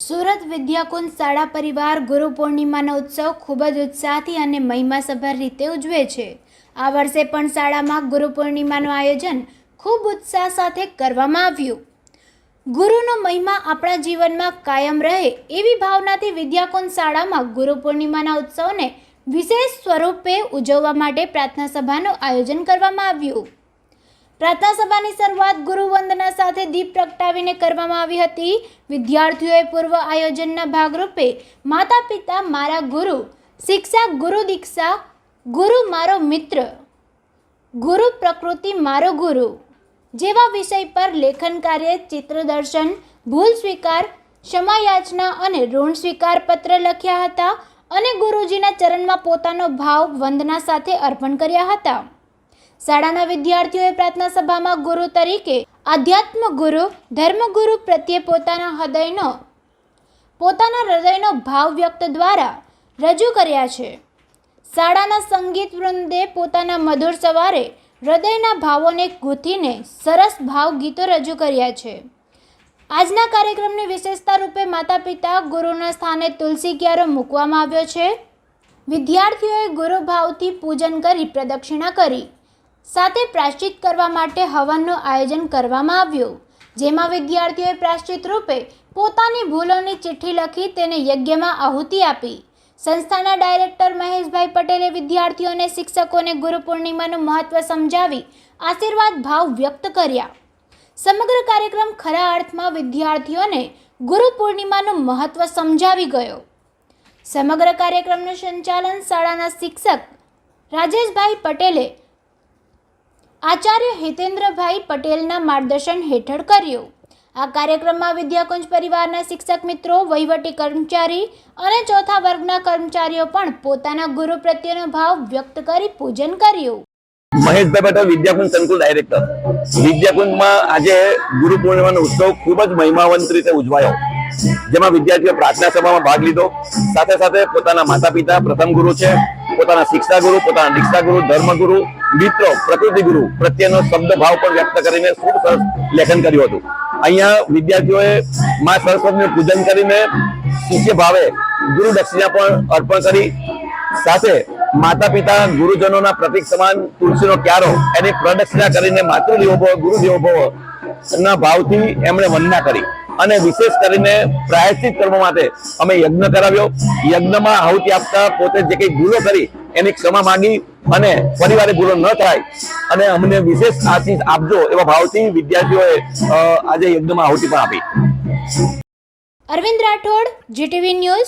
સુરત વિદ્યાકુંજ શાળા પરિવાર ગુરુ પૂર્ણિમાનો ઉત્સવ ખૂબ જ ઉત્સાહથી અને મહિમાસભર રીતે ઉજવે છે. આ વર્ષે પણ શાળામાં ગુરુ પૂર્ણિમાનું આયોજન ખૂબ ઉત્સાહ સાથે કરવામાં આવ્યું. ગુરુનો મહિમા આપણા જીવનમાં કાયમ રહે એવી ભાવનાથી વિદ્યાકુંજ શાળામાં ગુરુ પૂર્ણિમાના ઉત્સવને વિશેષ સ્વરૂપે ઉજવવા માટે પ્રાર્થના સભાનું આયોજન કરવામાં આવ્યું. પ્રાર્થના સભાની શરૂઆત ગુરુ વંદના સાથે દીપ પ્રગટાવીને કરવામાં આવી હતી. વિદ્યાર્થીઓએ પૂર્વ આયોજનના ભાગરૂપે માતા પિતા મારા ગુરુ, શિક્ષા, ગુરુ દીક્ષા, ગુરુ મારો મિત્ર, ગુરુ પ્રકૃતિ મારો ગુરુ જેવા વિષય પર લેખન કાર્ય ચિત્રદર્શન ભૂલ સ્વીકાર, ક્ષમાયાચના અને ઋણ સ્વીકાર પત્ર લખ્યા હતા અને ગુરુજીના ચરણમાં પોતાનો ભાવ વંદના સાથે અર્પણ કર્યા હતા. શાળાના વિદ્યાર્થીઓએ પ્રાર્થના સભામાં ગુરુ તરીકે આધ્યાત્મ ગુરુ ધર્મગુરુ પ્રત્યે પોતાના હૃદયનો પોતાના હૃદયનો ભાવ વ્યક્ત દ્વારા રજૂ કર્યા છે. શાળાના સંગીત વૃંદે પોતાના મધુર સવારે હૃદયના ભાવોને ગૂંથીને સરસ ભાવ ગીતો રજૂ કર્યા છે. આજના કાર્યક્રમની વિશેષતા રૂપે માતા પિતા ગુરુના સ્થાને તુલસી ક્યારો મૂકવામાં આવ્યો છે. વિદ્યાર્થીઓએ ગુરુભાવથી પૂજન કરી પ્રદક્ષિણા કરી સાથે પ્રાશ્ચિત કરવા માટે હવનનું આયોજન કરવામાં આવ્યું. જેમાં વિદ્યાર્થીઓએ પ્રાશ્ચિત રૂપે પોતાની ભૂલોની ચિઠ્ઠી લખી તેને યજ્ઞમાં આહુતિ આપી. સંસ્થાના ડાયરેક્ટર મહેશભાઈ પટેલે વિદ્યાર્થીઓને શિક્ષકોને ગુરુ પૂર્ણિમાનું મહત્વ સમજાવી આશીર્વાદ ભાવ વ્યક્ત કર્યા. સમગ્ર કાર્યક્રમ ખરા અર્થમાં વિદ્યાર્થીઓને ગુરુ પૂર્ણિમાનું મહત્વ સમજાવી ગયો. સમગ્ર કાર્યક્રમનું સંચાલન શાળાના શિક્ષક રાજેશભાઈ પટેલે આચાર્ય હિતેન્દ્રભાઈ પટેલના માર્ગદર્શન હેઠળ કર્યું. આ કાર્યક્રમમાં વિદ્યાકુંજ પરિવારના શિક્ષક મિત્રો, વહીવટી કર્મચારી અને ચોથા વર્ગના કર્મચારીઓ પણ પોતાના ગુરુ પ્રત્યેનો ભાવ વ્યક્ત કરી પૂજન કર્યું. મહેશભાઈ પટેલ, વિદ્યાકુંજ સંકુલ ડાયરેક્ટર. વિદ્યાકુંજમાં આજે ગુરુ પૂર્ણિમાનો ઉત્સવ ખૂબ જ મહિમાવંત રીતે ઉજવાયો. જેમાં વિદ્યાર્થીઓ પ્રાર્થના સભામાં ભાગ લીધો. સાથે સાથે પોતાના માતા પિતા પ્રથમ ગુરુ છે. પોતાના શિક્ષા ગુરુ પોતાના દીક્ષા ગુરુ ધર્મગુરુ, મિત્રો, પ્રકૃતિ ગુરુ પ્રત્યેનો શબ્દ ભાવ પણ વ્યક્ત કરીને ખૂબ સરસ લેખન કર્યું હતું. અહીંયા વિદ્યાર્થીઓએ મા સરસ્વતીનું પૂજન કરીને શિષ્ય ભાવે ગુરુ દક્ષિણા પણ અર્પણ કરી. સાથે માતા પિતા ગુરુજનોના પ્રતિક સમાન તુલસીનો ક્યારો એની પ્રદક્ષિણા કરીને માતૃદેવો ભવ ગુરુદેવો ભવ ના ભાવથી એમણે વંદના કરી. અને વિશેષ કરીને પ્રાયશ્ચિત કરવા માટે અમે યજ્ઞ કરાવ્યો. યજ્ઞમાં આહુતિ આપતા પોતે જે કંઈ ભૂલો કરી, એની ક્ષમા માંગી અને પરિવારે ભૂલો ન થાય. અને અમને વિશેષ આશીષ આપજો એવા ભાવથી વિદ્યાર્થીઓએ આજે યજ્ઞમાં આહુતિ પણ આપી. Arvind Rathod, GTV news.